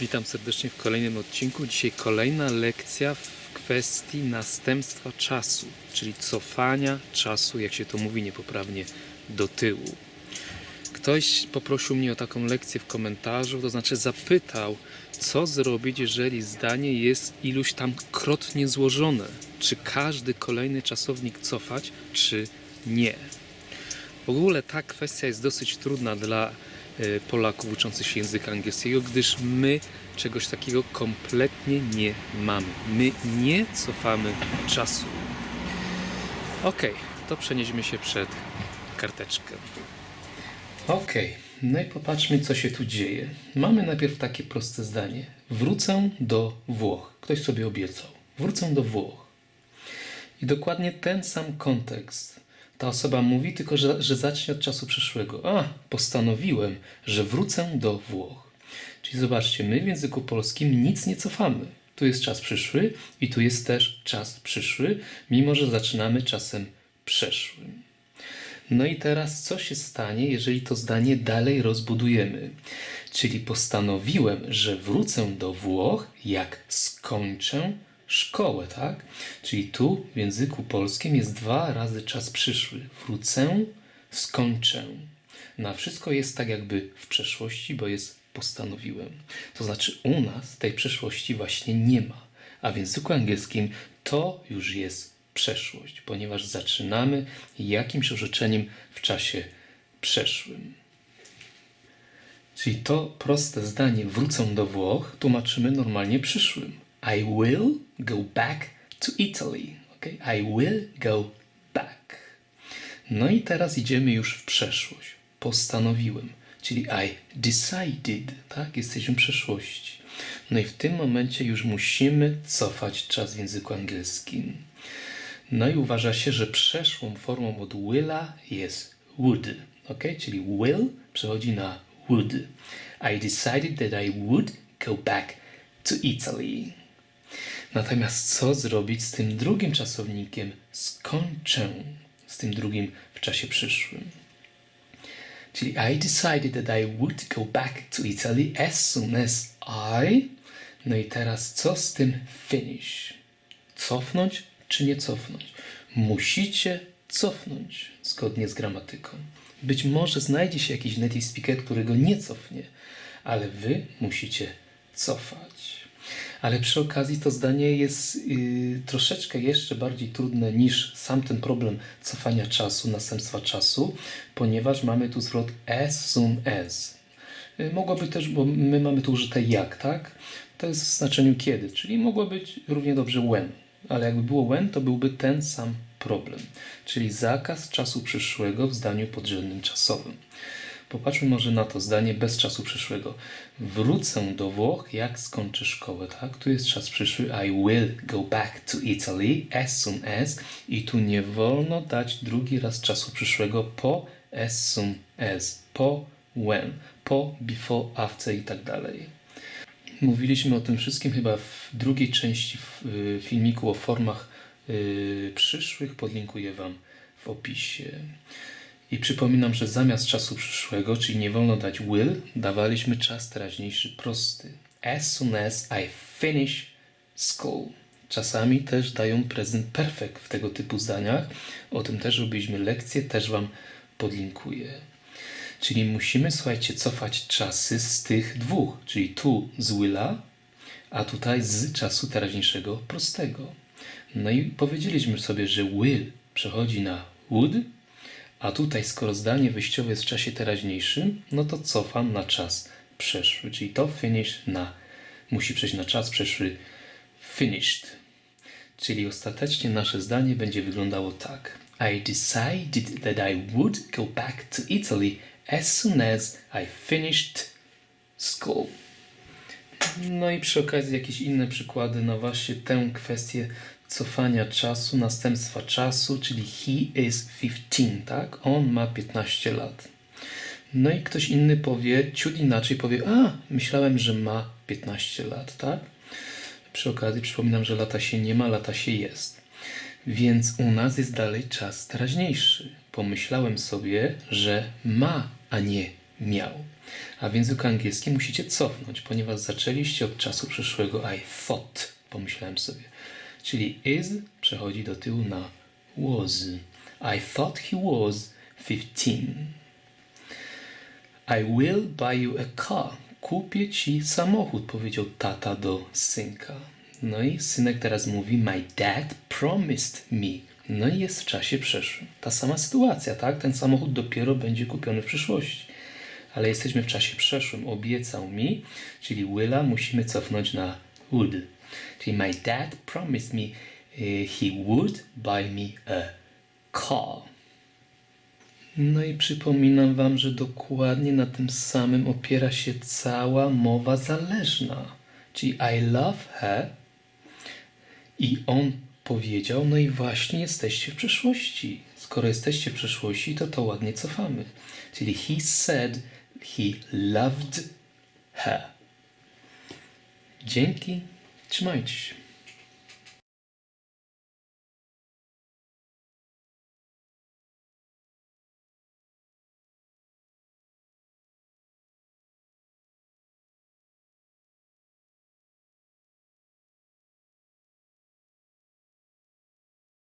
Witam serdecznie w kolejnym odcinku. Dzisiaj kolejna lekcja w kwestii następstwa czasu, czyli cofania czasu, jak się to mówi niepoprawnie, do tyłu. Ktoś poprosił mnie o taką lekcję w komentarzu, to znaczy zapytał, co zrobić, jeżeli zdanie jest iluś tam krotnie złożone. Czy każdy kolejny czasownik cofać, czy nie. W ogóle ta kwestia jest dosyć trudna dla Polaków uczących się języka angielskiego, gdyż my czegoś takiego kompletnie nie mamy. My nie cofamy czasu. Ok, to przenieśmy się przed karteczkę. Ok, no i popatrzmy, co się tu dzieje. Mamy najpierw takie proste zdanie. Wrócę do Włoch. Ktoś sobie obiecał. Wrócę do Włoch. I dokładnie ten sam kontekst. Ta osoba mówi tylko, że, że zacznie od czasu przyszłego. A, postanowiłem, że wrócę do Włoch. Czyli zobaczcie, my w języku polskim nic nie cofamy. Tu jest czas przyszły i tu jest też czas przyszły, mimo że zaczynamy czasem przeszłym. No i teraz co się stanie, jeżeli to zdanie dalej rozbudujemy? Czyli postanowiłem, że wrócę do Włoch, jak skończę szkołę, tak? Czyli tu w języku polskim jest dwa razy czas przyszły. Wrócę, skończę. Na wszystko jest tak jakby w przeszłości, bo jest postanowiłem. To znaczy u nas tej przeszłości właśnie nie ma. A w języku angielskim to już jest przeszłość, ponieważ zaczynamy jakimś orzeczeniem w czasie przeszłym. Czyli to proste zdanie wrócę do Włoch tłumaczymy normalnie przyszłym. I will go back to Italy. Okay? I will go back. No i teraz idziemy już w przeszłość. Postanowiłem, czyli I decided, tak? Jesteśmy w przeszłości. No i w tym momencie już musimy cofać czas w języku angielskim. No i uważa się, że przeszłą formą od willa jest would. Ok? Czyli will przechodzi na would. I decided that I would go back to Italy. Natomiast co zrobić z tym drugim czasownikiem? Skończę z tym drugim w czasie przyszłym. Czyli I decided that I would go back to Italy as soon as I. No i teraz co z tym finish? Cofnąć czy nie cofnąć? Musicie cofnąć zgodnie z gramatyką. Być może znajdzie się jakiś native speaker, który go nie cofnie, ale wy musicie cofać. Ale przy okazji to zdanie jest yy, troszeczkę jeszcze bardziej trudne niż sam ten problem cofania czasu, następstwa czasu, ponieważ mamy tu zwrot as soon as. Yy, mogłoby też, bo my mamy tu użyte jak, tak? To jest w znaczeniu kiedy, czyli mogło być równie dobrze when, ale jakby było when, to byłby ten sam problem, czyli zakaz czasu przyszłego w zdaniu podrzędnym czasowym. Popatrzmy może na to zdanie bez czasu przyszłego. Wrócę do Włoch, jak skończę szkołę, tak? Tu jest czas przyszły. I will go back to Italy as soon as. I tu nie wolno dać drugi raz czasu przyszłego po as soon as, po when, po before, after i tak dalej. Mówiliśmy o tym wszystkim chyba w drugiej części y, filmiku o formach y, przyszłych. Podlinkuję Wam w opisie. I przypominam, że zamiast czasu przyszłego, czyli nie wolno dać will, dawaliśmy czas teraźniejszy prosty. As soon as I finish school. Czasami też dają present perfect w tego typu zdaniach. O tym też robiliśmy lekcję, też Wam podlinkuję. Czyli musimy, słuchajcie, cofać czasy z tych dwóch, czyli tu z willa, a tutaj z czasu teraźniejszego prostego. No i powiedzieliśmy sobie, że will przechodzi na would, a tutaj, skoro zdanie wyjściowe jest w czasie teraźniejszym, no to cofam na czas przeszły, czyli to finish na, musi przejść na czas przeszły finished. Czyli ostatecznie nasze zdanie będzie wyglądało tak. I decided that I would go back to Italy as soon as I finished school. No i przy okazji jakieś inne przykłady na właśnie tę kwestię cofania czasu, następstwa czasu, czyli he is 15, tak? On ma 15 lat. No i ktoś inny powie, ciut inaczej powie, a, myślałem, że ma 15 lat, tak? Przy okazji przypominam, że lata się nie ma, lata się jest. Więc u nas jest dalej czas teraźniejszy. Pomyślałem sobie, że ma, a nie miał. A w języku angielskim musicie cofnąć, ponieważ zaczęliście od czasu przyszłego I thought, pomyślałem sobie. Czyli is przechodzi do tyłu na was. I thought he was 15. I will buy you a car. Kupię ci samochód, powiedział tata do synka. No i synek teraz mówi My dad promised me. No i jest w czasie przeszłym. Ta sama sytuacja, tak? Ten samochód dopiero będzie kupiony w przyszłości. Ale jesteśmy w czasie przeszłym. Obiecał mi, czyli Willa musimy cofnąć na would. Czyli my dad promised me eh, he would buy me a car. No i przypominam Wam, że dokładnie na tym samym opiera się cała mowa zależna. Czyli I love her i on powiedział, no i właśnie jesteście w przyszłości. Skoro jesteście w przyszłości, to to ładnie cofamy. Czyli he said he loved her. Dzięki, trzymajcie się.